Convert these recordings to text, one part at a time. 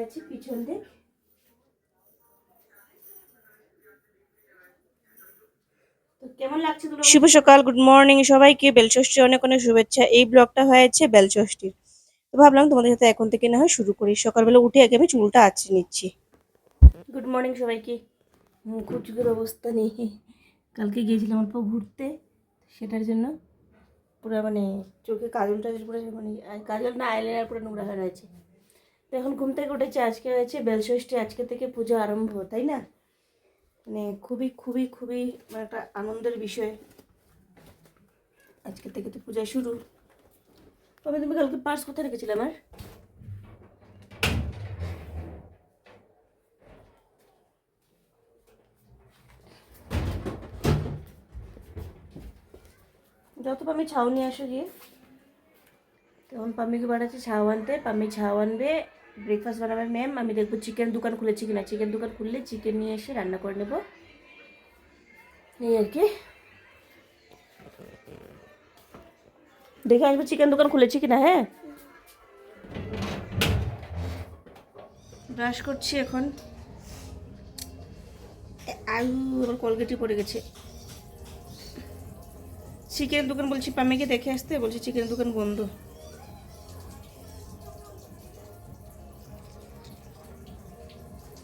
হয়েছে পিছন দিক। শুভ সকাল গুড মর্নিং সবাইকে। বেলষষ্ঠী অনেক অনেক শুভেচ্ছা। এই ব্লগটা হয়েছে বেলষষ্ঠীর তো ভাবলাম তোমাদের সাথে এখন থেকে না হয় শুরু করি। সকালবেলা উঠে আগে আমি চুলটা আঁচড়ে নিচ্ছি। গুড মর্নিং সবাইকে। কুচুকের অবস্থা নেই কালকে গিয়েছিলাম অল্প ঘুরতে। সেটার জন্য পুরো মানে চোখে কাজল টাজল পুরো মানে কাজল না আইলাইনার পুরো নোংরা হয়ে রয়েছে। তো এখন ঘুম থেকে উঠেছে, আজকে হয়েছে বেলষষ্ঠী, আজকে থেকে পুজো আরম্ভ, তাই না? মানে খুবই খুবই খুবই একটা আনন্দের বিষয়। আজকে থেকে তো পূজা শুরু। তবে তুমি কালকে পার্স কোথায় রেখেছিলে আমার? যত পামি ছাউ নিয়ে আসো গিয়ে। তখন পাম্মিকে বাড়াচ্ছে ছাউ আনতে পাম্মি ছাউ আনবে ব্রেকফাস্ট বানাবে ম্যাম আমি দেখব চিকেন দোকান খুলেছি কিনা। চিকেন দোকান খুললে চিকেন নিয়ে এসে রান্না করে নেব। এই আর কি। দেখে আসব চিকেন দোকান খুলেছি কিনা হ্যাঁ? ব্রাশ করছি এখন। আলু আমার কলগেটে পড়ে গেছে। চিকেন দোকান বলছি, পামিকে দেখে আসতে, বলছি চিকেন দোকান বন্ধ।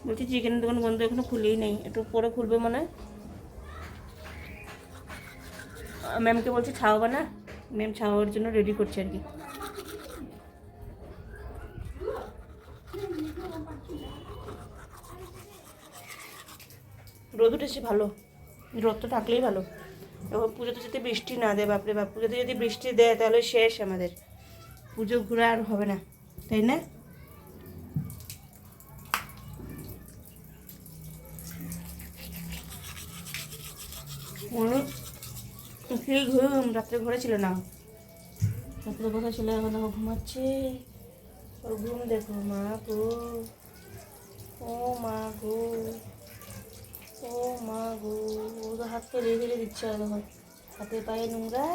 বলছি চিকেনের দোকান বন্ধ এখনও খুলেই নেই। একটু পরে খুলবে মনে হয়। ম্যামকে বলছি ছাওয়াবা না? ম্যাম ছাওয়ার জন্য রেডি করছে আর কি। রোদ উঠেছে ভালো। রোদ তো থাকলেই ভালো। এখন পুজোতে যদি বৃষ্টি না দেয়, বাপরে বাপ, পুজোতে যদি বৃষ্টি দেয়, তাহলে শেষ আমাদের। পুজো ঘুরে আর হবে না, তাই না অনেক কি ঘুম রাত্রে ঘরে ছিল না। রাত্রে কোথায় ছিল এখন দেখো ঘুমাচ্ছে। ওর ঘুম দেখো মা গো। ও মা গো। ও মা গো। ও তো হাত তো রেগে রেগে দিচ্ছে আর দেখো হাতে পায়ে নোংরা।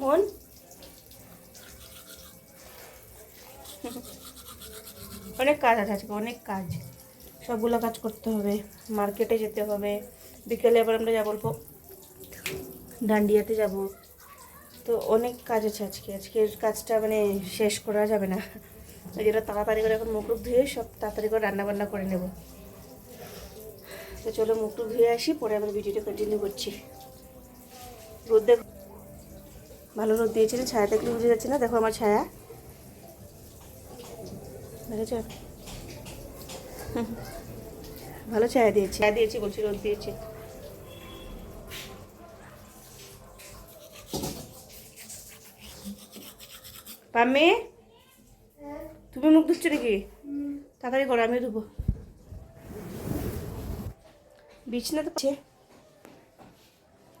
মন? অনেক কাজ আছে আজকে অনেক কাজ। সবগুলো কাজ করতে হবে মার্কেটে যেতে হবে। বিকেলে আবার আমরা যাব অল্প ডান্ডিয়াতে যাব। তো অনেক কাজ আছে আজকে। আজকের কাজটা মানে শেষ করা যাবে না। জন্য তাড়াতাড়ি করে এখন মুখ ধুয়ে সব তাড়াতাড়ি করে রান্না বান্না করে নেব। তো চলো মুখ ধুয়ে আসি, পরে আবার ভিডিওটা কন্টিনিউ করছি। রোদ দেখ ভালো রোদ দিয়েছিল ছায়া দেখলে বুঝে যাচ্ছে না? দেখো আমার ছায়া। দেখেছ? ভালো ছায়া দিয়েছি। ছায়া দিয়েছি বলছি, রোদ দিয়েছি। পাম্মি? তুমি মুখ ধুচ্ছ নাকি? তাড়াতাড়ি করো আমি ধুবো। বিছনা তো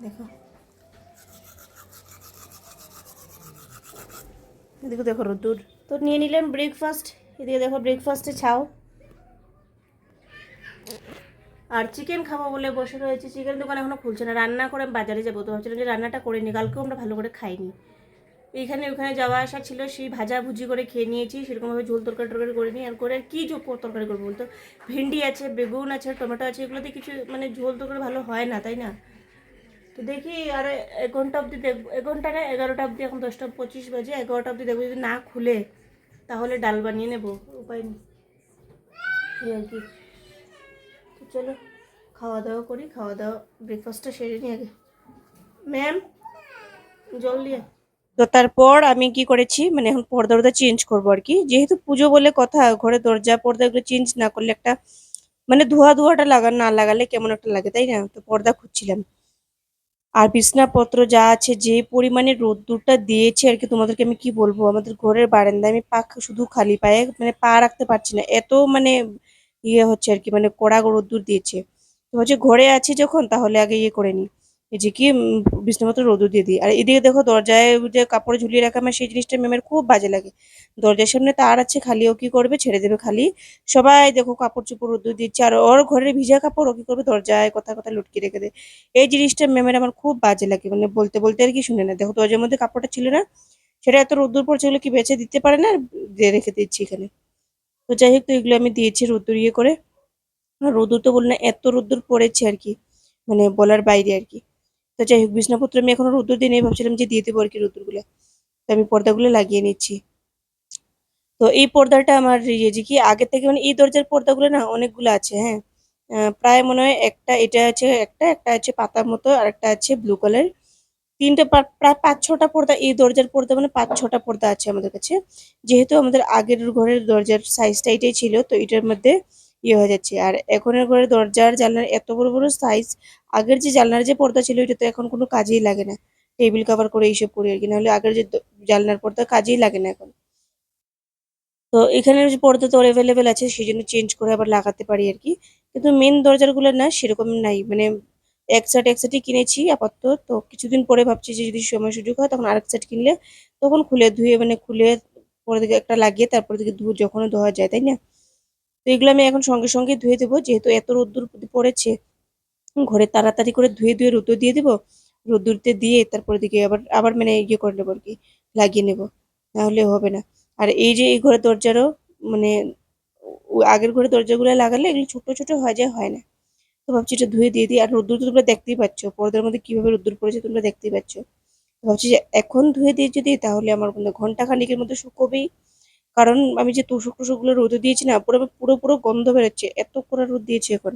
দেখো। এদিকে দেখো রোদ্দুর। তো নিয়ে নিলাম ব্রেকফাস্ট এদিকে দেখো ব্রেকফাস্টে ছাও। আর চিকেন খাব বলে বসে রয়েছে। চিকেন দোকান এখনও খুলছে না। রান্না করে বাজারে যাব। তো ভাবছিলাম যে রান্নাটা করে নি কালকেও আমরা ভালো করে খাইনি। এইখানে ওখানে যাওয়া আসা ছিল, সেই ভাজা ভুজি করে খেয়ে নিয়েছি, সেরকমভাবে ঝোল তরকারি টরকারি করে নিই। আর করে আর কী ঝোল তরকারি করব বলতো? ভেন্ডি আছে, বেগুন আছে টমেটো আছে, এগুলোতে কিছু মানে ঝোল তরকারি ভালো হয় না, তাই না? তো দেখি আর এক ঘণ্টা অবধি দেখব এক ঘণ্টা না, এগারোটা অবধি, এখন দশটা পঁচিশ বাজে, এগারোটা অবধি দেখব যদি না খুলে তাহলে ডাল বানিয়ে নেব, উপায় নেই। এই আর কি। তো চলো, খাওয়া দাওয়া করি, খাওয়া দাওয়া ব্রেকফাস্টটা সেরে নিই আগে। ম্যাম জল দিয়ে তো তারপর আমি কি করেছি মানে এখন পর্দা টর্দা চেঞ্জ করব আর কি। যেহেতু পুজো বলে কথা, ঘরে দরজা পর্দা এগুলো চেঞ্জ না করলে একটা মানে ধোয়া ধোয়াটা লাগা, না লাগালে কেমন একটা লাগে, তাই না? তো পর্দা খুঁজছিলাম। আর বিছনাপত্র যা আছে, যে পরিমাণে রোদ্দুরটা দিয়েছে আর কি, তোমাদেরকে আমি কি বলব? আমাদের ঘরের বারান্দায় আমি পা শুধু খালি পায়ে মানে পা রাখতে পারছি না। এত মানে ইয়ে হচ্ছে আর কি মানে কড়া রোদ্দুর দিয়েছে। তো হচ্ছে ঘরে আছি যখন, তাহলে আগে ইয়ে করে নিই। এই যে কি উম, বিছনাপত্র রোদ্দুর দিয়ে দিই। আর এদিকে দেখো দরজায় যে কাপড় ঝুলিয়ে রাখা আমার সেই জিনিসটা ম্যামের খুব বাজে লাগে। দরজার সামনে তার আছে খালি ও কি করবে? ছেড়ে দেবে খালি। সবাই দেখো কাপড় চোপড় রোদ্দুর দিচ্ছে। আর ওর ঘরের ভিজা কাপড় ও কি করবে? দরজায় কথা কথা লুটকে রেখে দেয়। এই জিনিসটা ম্যামের আমার খুব বাজে লাগে। মানে বলতে বলতে আর কি শুনে না। দেখো দরজার মধ্যে কাপড়টা ছিল না। সেটা এত রোদ্দুর পড়ছে এগুলো কি বেছে দিতে পারে না? দিয়ে রেখে দিচ্ছি এখানে। তো যাই হোক তো এগুলো আমি দিয়েছি রোদ্দুর ইয়ে করে। রোদ্দুর তো বললাম এত রোদ্দুর পড়েছে আর কি। মানে বলার বাইরে আর কি। তো যাই হোক বিছনাপত্র আমি এখনও রোদ্দুর দিয়ে নেই, ভাবছিলাম যে দিয়ে দেবো আর কি রোদ্দুরগুলো তো আমি পর্দাগুলো লাগিয়ে নিচ্ছি। তো এই পর্দাটা আমার ইয়ে যে কি আগে থেকে মানে এই দরজার পর্দাগুলো না অনেকগুলো আছে হ্যাঁ। প্রায় মনে হয় একটা এটা আছে একটা একটা আছে পাতার মতো, আর একটা আছে ব্লু কালার তিনটে প্রায় পাঁচ ছটা পর্দা এই দরজার পর্দা মানে পাঁচ ছটা পর্দা আছে আমাদের কাছে। যেহেতু আমাদের আগের ঘরের দরজার সাইজটা এটাই ছিল, তো এটার মধ্যে ইয়ে হয়ে যাচ্ছে। আর এখনের ঘরের দরজার জানলার এত বড় বড় সাইজ আগের যে জানলার যে পর্দা ছিল, এটা তো এখন কোনো কাজেই লাগে না। টেবিল কভার করে এইসব করি আর কি, নাহলে আগের যে জানলার পর্দা কাজেই লাগে না এখন। তো এখানে যে পর্দা তো অ্যাভেলেবেল আছে সেই জন্য চেঞ্জ করে আবার লাগাতে পারি আর কি। কিন্তু মেন দরজাগুলো না, সেরকম নাই। মানে এক সেট এক সেটই কিনেছি আপাতত। তো কিছুদিন পরে ভাবছি যে যদি সময় সুযোগ হয়, তখন আরেক সেট কিনলে তখন খুলে ধুয়ে মানে খুলে পরে দিকে একটা লাগিয়ে তারপরে দিকে ধুয়ে যখন ধোয়া যায়, তাই না? তো এগুলো আমি এখন সঙ্গে সঙ্গে ধুয়ে দেবো, যেহেতু এত রোদ্দুর পড়েছে। ঘরে তাড়াতাড়ি করে ধুয়ে ধুয়ে রোদ্দুর দিয়ে দেবো, রোদ্দুরতে দিয়ে তারপরে দিকে আবার আবার মানে ইয়ে করে নেব আর কি, লাগিয়ে নেব, নাহলে হবে না। আর এই যে এই ঘরের দরজারও মানে আগের ঘরের দরজাগুলো লাগালে এগুলো ছোট ছোট হয়ে যায়, হয় না। তো ভাবছি এটা ধুয়ে দিয়ে দিই, আর রোদ্দুর তো তোমরা দেখতেই পাচ্ছ, পর্দার মধ্যে কীভাবে রোদ্দুর পড়েছে তোমরা দেখতেই পাচ্ছ। ভাবছি যে এখন ধুয়ে দিয়ে যদি তাহলে আমার মনে ঘণ্টা খানিকের মধ্যে শুকোবেই। কারণ আমি যে তুষক টুসকগুলো রোদে দিয়েছি না, পুরো পুরো পুরো গন্ধ বেরোচ্ছে, এত করে রোদ দিয়েছি এখন,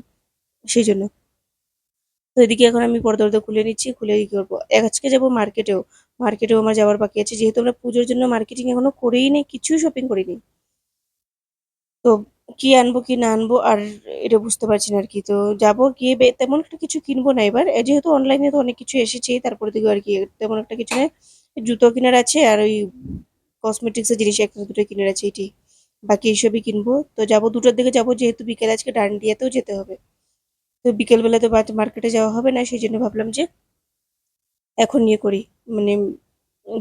সেই জন্য। তো এদিকে এখন আমি পর্দা টর্দা খুলে নিচ্ছি, খুলে কি করব? আজকে যাব মার্কেটেও মার্কেটেও আমার যাওয়ার বাকি আছে, যেহেতু আমরা পুজোর জন্য মার্কেটিং এখনও করেই নেই কিছুই শপিং করিনি। তো কি আনব, কি না আনব, আর এটা বুঝতে পারছি না আর কি। তো যাব গিয়ে তেমন একটা কিছু কিনবো না এবার যেহেতু অনলাইনে তো অনেক কিছু এসেছেই, তারপরে দিকে আর কি, তেমন একটা কিছু নেই জুতো কেনার আছে, আর ওই কসমেটিক্সের জিনিস একটা দুটো কিনে আছে এটি। বাকি এইসবই কিনবো। তো যাব দুটোর দিকে যাব, যেহেতু বিকেলে, আজকে ডান্ডিয়াতেও যেতে হবে। তো বিকেলবেলা তো মার্কেটে যাওয়া হবে না, সেই জন্য ভাবলাম যে এখন নিয়ে করি। মানে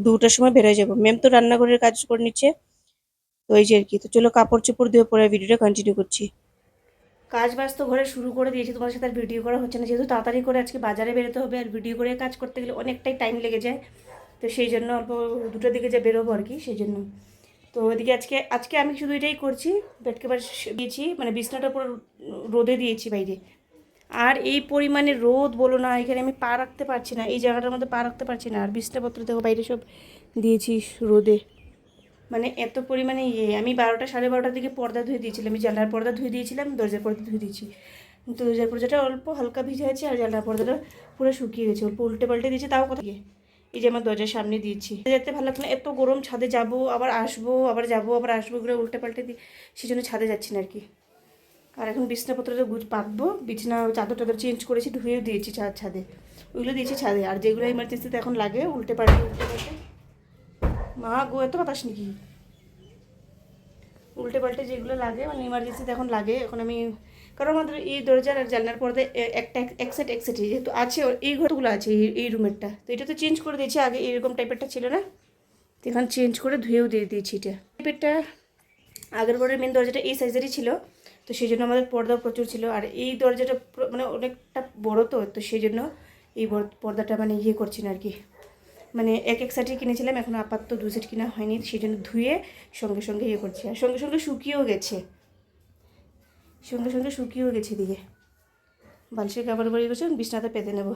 দুটার সময় বেরোয় যাব। ম্যাম তো রান্নাঘরের কাজ করে নিচ্ছে। তো এই যে আর কি। তো চলো কাপড় চোপড় দিয়ে পরে ভিডিওটা কন্টিনিউ করছি। কাজ বাজ তো ঘরে শুরু করে দিয়েছি তোমার সাথে আর ভিডিও করা হচ্ছে না। যেহেতু তাড়াতাড়ি করে আজকে বাজারে বেরোতে হবে, আর ভিডিও করে কাজ করতে গেলে অনেকটাই টাইম লেগে যায়। তো সেই জন্য অল্প দুটোর দিকে যে বেরোবো আর কি, সেই জন্য। তো ওইদিকে আজকে আজকে আমি শুধু এটাই করছি বেডকে বার দিয়েছি মানে বিছনাটা পুরো রোদে দিয়েছি বাইরে। আর এই পরিমাণে রোদ বলো না, এখানে আমি পা রাখতে পারছি না, এই জায়গাটার মধ্যে পা রাখতে পারছি না। আর বিছনাপত্র দেখো বাইরে সব দিয়েছি রোদে। মানে এত পরিমাণে ইয়ে আমি বারোটা সাড়ে বারোটার দিকে পর্দা ধুয়ে দিয়েছিলাম, আমি জানলার পর্দা ধুয়ে দিয়েছিলাম, দরজার পর্দা ধুয়ে দিয়েছি। কিন্তু দরজার পর্দাটা অল্প হালকা ভিজে আছে আর জানলার পর্দাটা পুরো শুকিয়ে গেছে, অল্প উল্টে পাল্টে দিয়েছে, তাও কথা এই যে আমার দরজার সামনে দিয়েছি। যেতে ভালো লাগছে না, এত গরম, ছাদে যাব, আবার আসব, আবার যাব, আবার আসব, এগুলো উল্টে পাল্টে দিই সেই জন্য ছাদে যাচ্ছি না আর কি। আর এখন বিছনাপত্রটা গুছ, পাতবো, বিছনা চাদর টাদর চেঞ্জ করেছি, ধুয়েও দিয়েছি ছাদ, ছাদে। ওইগুলো দিয়েছি ছাদে, আর যেগুলো ইমার্জেন্সিতে এখন লাগে উল্টে পাল্টে উল্টে পাল্টে মা গো, এত বাতাস নাকি? উল্টে পাল্টে যেগুলো লাগে মানে ইমার্জেন্সিতে এখন লাগে, এখন আমি কারণ আমাদের এই দরজার আর জানলার পর্দে একটা এক- সেট এক যেহেতু আছে এই ঘরগুলো আছে, এই এই রুমেরটা তো এটা তো চেঞ্জ করে দিয়েছি আগে, এরকম টাইপেরটা ছিল না? তো এখন চেঞ্জ করে ধুয়েও দিয়ে দিয়েছি এটা। টাইপেরটা আগের ঘরের মেন দরজাটা এই সাইজেরই ছিল, তো সেই জন্য আমাদের পর্দা প্রচুর ছিল। আর এই দরজাটা মানে অনেকটা বড় তো তো সেই জন্য এই পর্দাটা মানে ইয়ে করছি না আর কি। মানে এক এক সেটই কিনেছিলাম, এখন আপাতত দু সেট কিনা হয়নি সেই জন্য ধুয়ে সঙ্গে সঙ্গে ইয়ে করছি। আর সঙ্গে সঙ্গে শুকিয়েও গেছে। সঙ্গে সঙ্গে শুকিয়েও গেছে দিকে বালিশের কাপড় বাড়ি গেছে বিছনাতে পেতে নেব।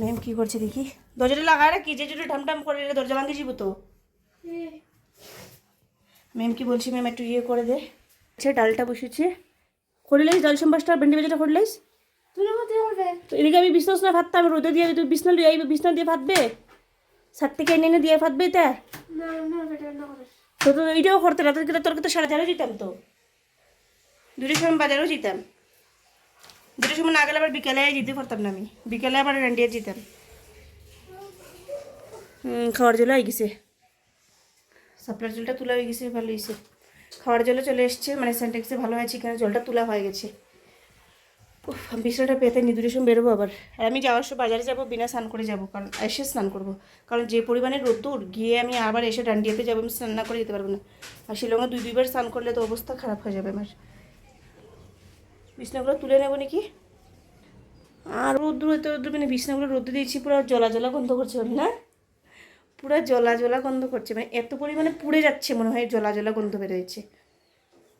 ম্যাম কী করছে দেখি? দরজাটা লাগায় রাখি যে যদি ঢামঢাম করে রে, দরজা ভাঙে যাব তো। ম্যাম কি বলছি ম্যাম একটু ইয়ে করে দে। সে ডালটা বসেছে। করিলাইস ডাল সম্বাসটা ভেন্ডি ভাজাটা করিলাইস তো এদিকে আমি বিছনা না ভাতটা আমি রোদে দিয়ে তুই বিছনা লিয়ে আইবে বিছনা দিয়ে ভাতবে সাত থেকে এনে এনে দিয়ে ভাতবে তা তো তো এইটাও করতে না তোর তোর তো সাড়ে চারও যেতাম তো? দুটোর সময় বাজারেও যেতাম দুটোর সময় না গেলে আবার বিকেলে যেতে পারতাম না আমি। বিকেলে আবার রান্ডিয়া যেতাম খাওয়ার জল হয়ে গেছে। সাপ্লার জলটা তোলা হয়ে গেছে, ভালো হয়েছে। খাওয়ার জলে চলে এসছে মানে সেন্টেক্সে ভালো হয়েছে এখানে জলটা তোলা হয়ে গেছে। উফ বিছানাটা পেতে নিদুরের সময় বেরোবো আবার। আর আমি যাওয়ার সময় বাজারে যাব, বিনা স্নান করে যাব, কারণ এসে স্নান করব। কারণ যে পরিমাণে রোদ্দুর, গিয়ে আমি আবার এসে ডান্ডিয়াতে যাব, আমি স্নান না করে যেতে পারব না। আর শিলংয়ে দুই, দুইবার স্নান করলে তো অবস্থা খারাপ হয়ে যাবে আমার। বিছনাগুলো তুলে নেব নাকি? আর রোদ্দুর এত রোদ্দুর মানে বিছনাগুলো রোদ্দুর দিয়েছি, পুরো জলা জলা গন্ধ করছে না? পুরো জলা জলা গন্ধ করছে মানে এত পরিমাণে পুড়ে যাচ্ছে মনে হয় জলা জলা গন্ধ বেরোয়েছে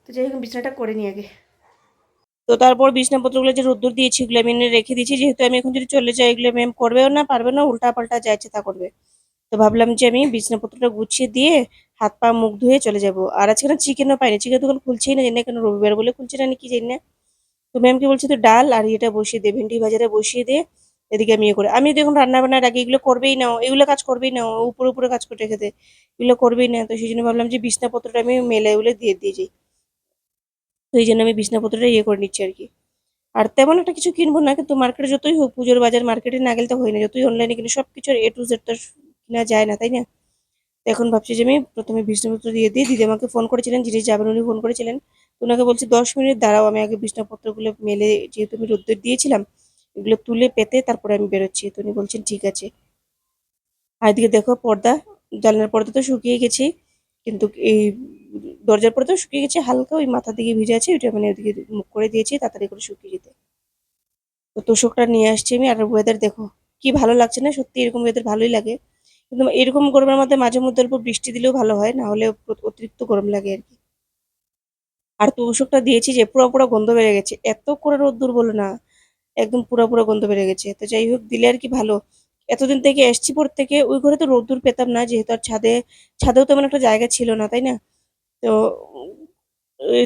তো যাই হোক, বিছানাটা করে নিই আগে। তো তারপর বিছনাপত্রগুলো যে রোদ্দুর দিয়েছি এগুলো আমি এনে রেখে দিয়েছি, যেহেতু আমি এখন যদি চলে যাই, এগুলো ম্যাম করবেও না, পারবে না উল্টা পাল্টা যা তা করবে। তো ভাবলাম যে আমি বিছনাপত্রটা গুছিয়ে দিয়ে হাত পা মুখ ধুয়ে চলে যাব। আর আজকে না চিকেনও পাইনি চিকেন দোকান খুলছেই না, জানি না কেন রবিবার বলে খুলছে না কি জানি না। তো ম্যাম কি বলছে তো ডাল আর এটা বসিয়ে দে, ভেন্ডি ভাজাটা বসিয়ে দে, এদিকে আমি ইয়ে করে। আমি দেখুন রান্না বান্নার আগে এগুলো করবেই না, এগুলো কাজ করবেই না উপরে উপরে কাজ করে রেখে এগুলো করবেই না। তো সেই জন্য ভাবলাম যে বিছনাপত্রটা আমি মেলে উলে দিয়ে দিয়ে যাই। তো এই জন্য আমি বিছনাপত্রটা ইয়ে করে নিচ্ছি আর কি। আর তেমন একটা কিছু কিনবো না, কিন্তু মার্কেটে যতই হোক, পুজোর বাজার মার্কেটে না গেলে তো হয় না যতই অনলাইনে কিনে সব কিছু এ টু জেড তো কিনা যায় না, তাই না? এখন ভাবছি যে আমি প্রথমে বিছনাপত্র দিয়ে দিয়ে দিদি আমাকে ফোন করেছিলেন, যিনি যাবেন উনি ফোন করেছিলেন। ওনাকে বলছি, দশ মিনিট দাঁড়াও, আমি আগে বিছনাপত্রগুলো মেলে, যেহেতু আমি রোদ্দুর দিয়েছিলাম, এগুলো তুলে পেতে তারপরে আমি বেরোচ্ছি। তো উনি বলছেন, ঠিক আছে। আর এদিকে দেখো পর্দা, জানলার পর্দা তো শুকিয়ে গেছে, কিন্তু এই দরজার পর্দা শুকিয়ে গেছে, হালকা ওই মাথার দিকে ভিজে আছে, ওইটা মানে ওদিকে মুখ করে দিয়েছি, তাড়াতাড়ি করে শুকিয়ে যেতে। তো তোষকটা নিয়ে আসছি আমি, আর ওয়েদার দেখো, কি ভালো লাগছে না, সত্যি এরকম ওয়েদার ভালোই লাগে। কিন্তু এরকম গরমের মধ্যে মাঝে মধ্যে অল্প বৃষ্টি দিলেও ভালো হয়, না হলে অতিরিক্ত গরম লাগে আর কি। আর তোষকটা দিয়েছি যে পুরো পুরো গন্ধ বেড়ে গেছে। এত করে রোদ্দুর বলো না, একদম পুরো পুরো গন্ধ বেড়ে গেছে। তো যাই হোক, দিলে আর কি ভালো। এতদিন থেকে এসছি পর থেকে, ওই ঘরে তো রোদ্দুর পেতাম না, যেহেতু আর ছাদে, ছাদেও তেমন একটা জায়গা ছিল না, তাই না? তো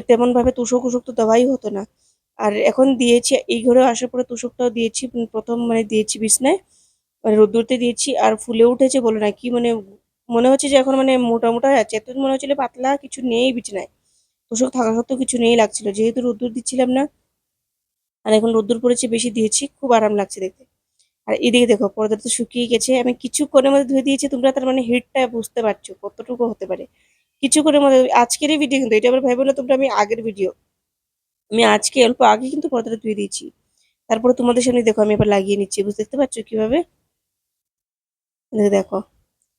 তেমন ভাবে তুষক উষক তো দেওয়াই হতো না। আর এখন দিয়েছি, এই ঘরে আসার পরে তুষকটাও দিয়েছি প্রথম মানে দিয়েছি বিছনায় মানে রোদ্দুরতে দিয়েছি। আর ফুলে উঠেছে বলে না, কি মানে মনে হচ্ছে যে এখন মানে মোটা মোটা যাচ্ছে এতদিন মনে হচ্ছিল পাতলা, কিছু নেই বিছনায়। তোষক থাকা সত্ত্বেও কিছু নেই লাগছিল। যেহেতু রোদ্দুর দিচ্ছিলাম না, আর এখন রোদ্দুর পড়েছে, বেশি দিয়েছি, খুব আরাম লাগছে দেখতে। আর এদিকে দেখো পর্দা তো শুকিয়ে গেছে। আমি কিছুক্ষণের মধ্যে ধুয়ে দিয়েছি, তোমরা তার মানে হিটটা বুঝতে পারছ কতটুকু হতে পারে। কিছুক্ষণের মধ্যে আজকেরই ভিডিও কিন্তু, এটা আবার ভেবে না তোমরা, আমি আগের ভিডিও আমি আজকে অল্প আগে কিন্তু পর্দাটা ধুয়ে দিয়েছি। তারপরে তোমাদের সামনে দেখো, আমি এবার লাগিয়ে নিচ্ছি, বুঝতে দেখতে পাচ্ছ কীভাবে দেখো,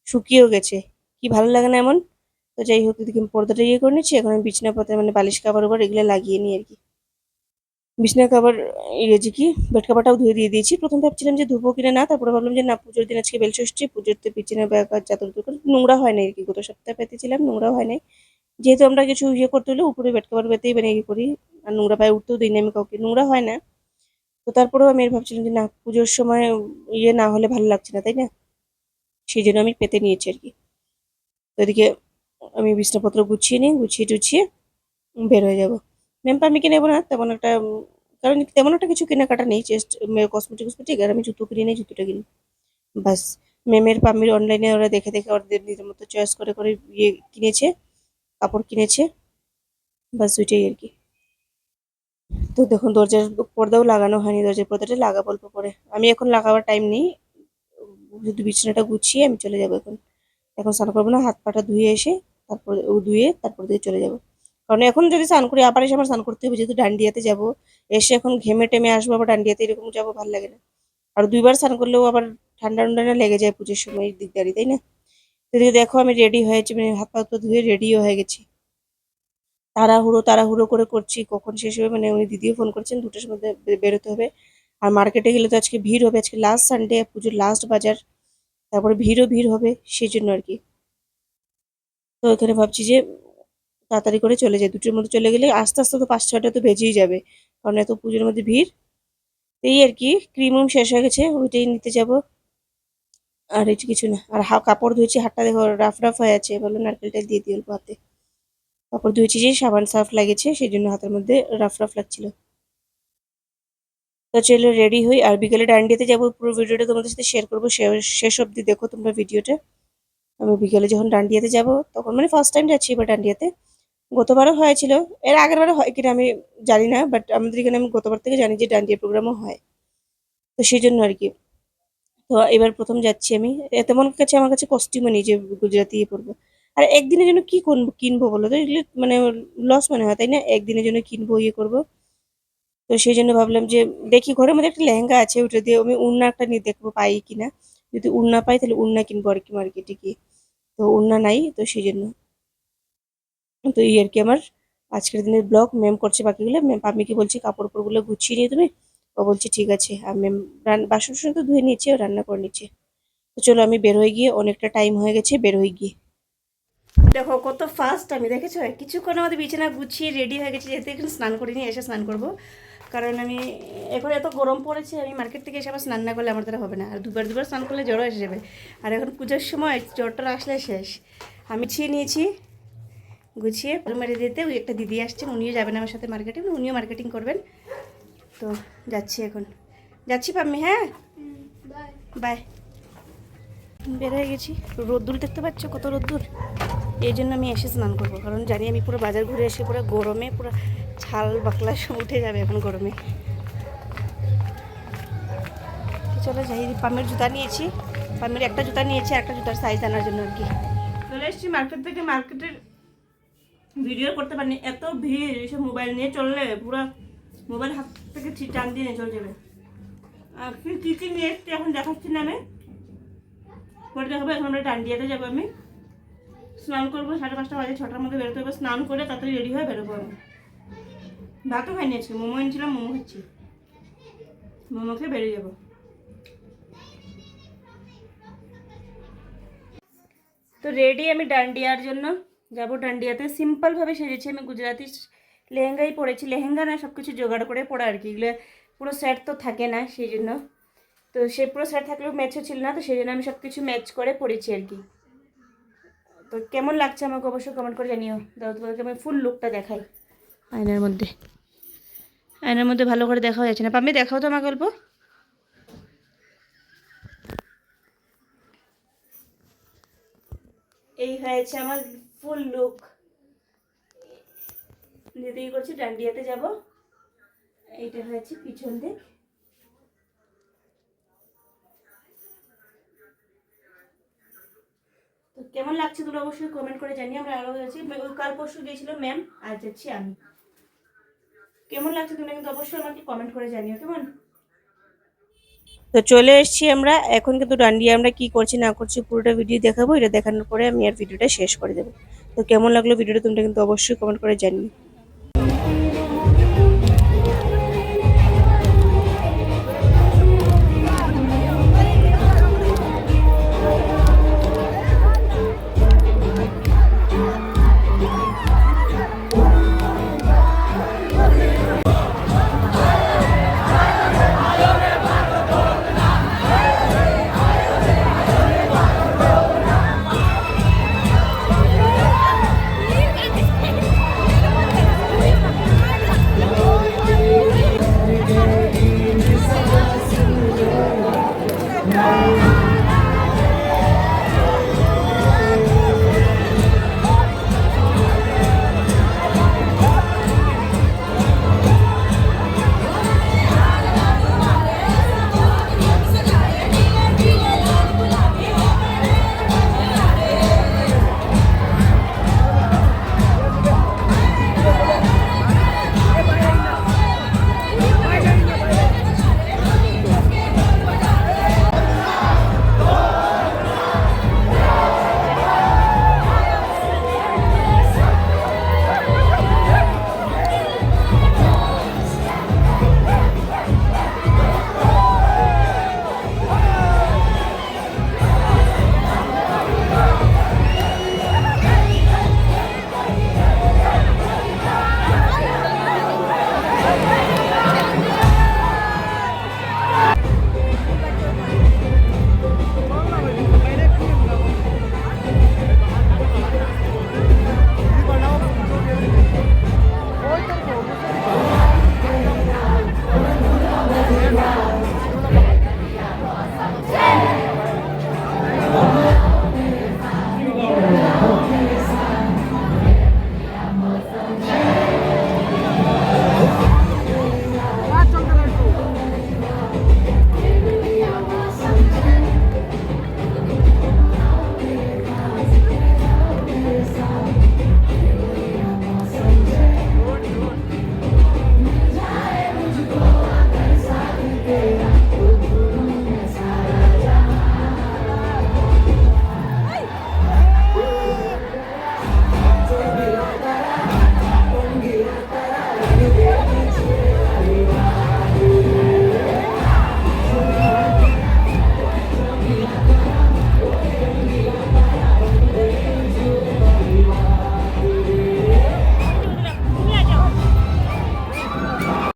শুকিয়েও গেছে। কি ভালো লাগে না এমন? তো যাই হোক, এদিকে পর্দাটা ইয়ে করে নিচ্ছি। এখন আমি বিছনা পাতা মানে বালিশ কাবার উপর এগুলো লাগিয়ে নিই আর কি। বিছনা কাবার ইয়ে যে কি বেড কাভারটাও ধুয়ে দিয়ে দিয়েছি। প্রথম ভাবছিলাম যে ধুবো কিনা না, তারপরে ভাবলাম যে না, পুজোর দিন আজকে বেল ষষ্ঠী, পুজোর তো আর চাদর দুটো নোংরা হয় না আর কি। গত সপ্তাহে পেতেছিলাম নোংরা হয় নাই। যেহেতু আমরা কিছু ইয়ে করতে হলে উপরে বেড কাভার পেতেই মানে ইয়ে করি, আর নোংরা পায়ে উঠতেও দিই না আমি কাউকে, নোংরা হয় না। তো তারপরেও আমি ভাবছিলাম যে না, পুজোর সময় ইয়ে না হলে ভালো লাগছে না, তাই না? সেই জন্য আমি পেতে নিয়েছি আর কি। তো এদিকে আমি বিছনাপত্র গুছিয়ে নিই, গুছিয়ে টুছিয়ে বের হয়ে যাব। ম্যাম্পা আমি নেব না, তেমন একটা কারণ তেমন একটা কিছু কেনাকাটা নেই জাস্ট কসমেটিক কসমেটিক আর আমি জুতো কিনে নিই, জুতোটা কিনি। বাস ম্যামের পাম্মির অনলাইনে ওরা দেখে দেখে ওদের নিজের মতো চয়েস করে করে ইয়ে কিনেছে, কাপড় কিনেছে। বাস ওইটাই আর কি। তো দেখুন, দরজার পর্দাও লাগানো হয়নি, দরজার পর্দাটা লাগাবো অল্প পরে আমি এখন লাগাবার টাইম নেই যদি বিছানাটা গুছিয়ে আমি চলে যাব এখন। এখন স্নান করব না হাত পাটা ধুয়ে এসে তারপর ধুয়ে তারপর দিয়ে চলে যাব। কারণ এখন যদি স্নান করি, আবার এসে আমার স্নান করতে হবে, যেহেতু ডান্ডিয়াতে যাব। এসে এখন ঘেমে টেমে আসব, আবার ডান্ডিয়াতে এরকম যাব, ভালো লাগে না। আর দুইবার স্নান করলেও আবার ঠান্ডা ঠান্ডা লেগে যায় পুজোর সময় দিকদারি তাই না? তো এদিকে দেখো আমি রেডি হয়েছি মানে হাত পা ধুয়ে রেডিও হয়ে গেছি। তাড়াহুড়ো তাড়াহুড়ো করে করছি, কখন শেষ হবে মানে উনি দিদিও ফোন করছেন, দুটোর মধ্যে বেরোতে হবে। আর মার্কেটে গেলে তো আজকে ভিড় হবে, আজকে লাস্ট সানডে পুজোর লাস্ট বাজার। তারপরে ভিড়ও ভিড় হবে সেই জন্য আর কি। তো এখানে ভাবছি যে তাড়াতাড়ি করে চলে যায় দুটোর মধ্যে চলে গেলে আস্তে আস্তে তো পাঁচ ছয়টা তো বেজেই যাবে, কারণ এত পুজোর মধ্যে ভিড়। এই আর কি ক্রিমও শেষ হয়ে গেছে, ওইটাই নিতে যাব। আর এটা কিছু না, আর হা কাপড় ধুয়েছি, হাতটা দেখো রাফ রাফ হয়ে আছে, বলো নারকেলটা দিয়ে অল্প হাতে। কাপড় ধুয়েছি যে, সাবান সার্ফ লাগেছে সেই জন্য হাতের মধ্যে রাফ রাফ লাগছিল। তো চলে রেডি হই, আর বিকেলে ডান্ডিয়াতে যাব, পুরো ভিডিওটা তোমাদের সাথে শেয়ার করব শেষ অবধি দেখো তোমরা ভিডিওটা। আমি বিকেলে যখন ডান্ডিয়াতে যাব, তখন মানে ফার্স্ট টাইম যাচ্ছি এবার ডান্ডিয়াতে। গতবারও হয়েছিল। এর আগের বারে হয় কিনা আমি জানি না বাট আমাদের এখানে আমি গতবার থেকে জানি যে ডান্ডিয়া প্রোগ্রামও হয়। তো সেই জন্য আর কি। তো এবার প্রথম যাচ্ছি আমি। তেমন কাছে আমার কাছে কস্টিউমও নেই যে গুজরাটি ইয়ে পরবো। আর একদিনের জন্য কি কিনবো কিনবো বলো তো? এগুলো মানে লস মনে হয়, তাই না? একদিনের জন্য কিনবো ইয়ে করব। তো সেই জন্য ভাবলাম যে দেখি, ঘরের মধ্যে একটা লেহেঙ্গা আছে, ওটা দিয়ে আমি উড়না একটা নিয়ে দেখব পাই কিনা। যদি উড়না পাই, তাহলে উড়না কিনবো আর কি মার্কেটে গিয়ে। তো উড়না নাই, তো সেই জন্য তো এই আর কি আমার আজকের দিনের ব্লগ ম্যাম করছে বাকিগুলো। ম্যাম আমি কি বলছি কাপড় উপরগুলো গুছিয়ে নিয়ে তুমি। ও বলছে, ঠিক আছে। আর ম্যাম বাসন টাসন তো ধুয়ে নিচ্ছে ও রান্না করে নিচ্ছে। তো চলো আমি বের হয়ে গিয়ে অনেকটা টাইম হয়ে গেছে, বের হয়ে গিয়ে। দেখো কত ফাস্ট আমি, দেখেছ? কিছুক্ষণ আমাদের বিছানা গুছিয়ে রেডি হয়ে গেছি, যেহেতু এখন স্নান করিনি, এসে স্নান করব। কারণ আমি এখন এত গরম পড়েছে আমি মার্কেট থেকে এসে আবার স্নান না করলে আমার দ্বারা হবে না। আর দুবার দুবার স্নান করলে জ্বরও এসে যাবে। আর এখন পুজোর সময় জ্বরটা আসলে শেষ। আমি ছিয়ে নিয়েছি গুছিয়ে মেরে দিতে। ওই একটা দিদি আসছেন উনিও যাবেন আমার সাথে মার্কেটে উনিও মার্কেটিং করবেন। তো যাচ্ছি এখন। যাচ্ছি পাম্মি হ্যাঁ? বাই। বের হয়ে গেছি। রোদ্দুর দেখতে পাচ্ছ কত রোদ্দুর? এই জন্য আমি এসে স্নান করব। কারণ জানি আমি পুরো বাজার ঘুরে এসে পুরো গরমে পুরো ছাল বাকলা সব উঠে যাবে এখন গরমে। চলো যাই, পামের জুতা নিয়েছি। পামের একটা জুতা নিয়েছি, একটা জুতার সাইজ আনার জন্য আর কি। চলে এসেছি মার্কেট থেকে মার্কেটের ভিডিও করতে পারিনি। এত ভিড় এইসব মোবাইল নিয়ে চললে পুরো মোবাইল হাত থেকে টান দিয়ে নিয়ে চলে যাবে। আর কি, কী নিয়ে এসছি এখন দেখাচ্ছি না আমি। পরে দেখাবো, এখন আমরা ডান্ডিয়াতে যাব আমি। স্নান করব, সাড়ে পাঁচটা বাজে, ছটার মধ্যে বেরোতে হবে। স্নান করে তাড়াতাড়ি রেডি হয়ে বেরোবো আমি। ভাতও খাইনি আজকে, মোমো এনেছিলাম, মোমো খাচ্ছি। মোমো খেয়ে বেরিয়ে যাব। তো রেডি আমি ডান্ডিয়ার জন্য। যাব ডান্ডিয়াতে। সিম্পলভাবে সেজেছি আমি গুজরাটি লেহেঙ্গাই পরেছি। লেহেঙ্গা না সব কিছু জোগাড় করে পড়া আর কি। এগুলো পুরো সেট তো থাকে না সেই জন্য তো সে পুরো সেট থাকলেও ম্যাচও ছিল না, তো সেই জন্য আমি সব কিছু ম্যাচ করে পড়েছি আর কি। তো কেমন লাগছে আমাকে অবশ্যই কমেন্ট করে জানিও। দাও তোমাদেরকে আমি ফুল লুকটা দেখাই। আয়নার মধ্যে। আয়নার মধ্যে ভালো করে দেখা যাচ্ছে না। পাম্মি দেখাও তো আমার গল্প। এই হয়েছে আমার ফুল লুক দিদি করছি? ডান্ডিয়াতে যাব। এইটা হয়েছে পিছন দিক। তো কেমন লাগছে তোমরা অবশ্যই কমেন্ট করে জানিয়ে আমরা আরও যাচ্ছি কাল পরশু গিয়েছিল ম্যাম আজ যাচ্ছি আমি। কেমন লাগছে তোমরা কিন্তু অবশ্যই আমাকে কমেন্ট করে জানিও, কেমন? তো চলে এসেছি আমরা। এখন কিন্তু ডান্ডিয়া আমরা কি করছি না করছি পুরোটা ভিডিও দেখাবো। এটা দেখানোর পরে আমি আর ভিডিওটা শেষ করে দেবো। তো কেমন লাগল ভিডিওটা তোমরা কিন্তু অবশ্যই কমেন্ট করে জানিও।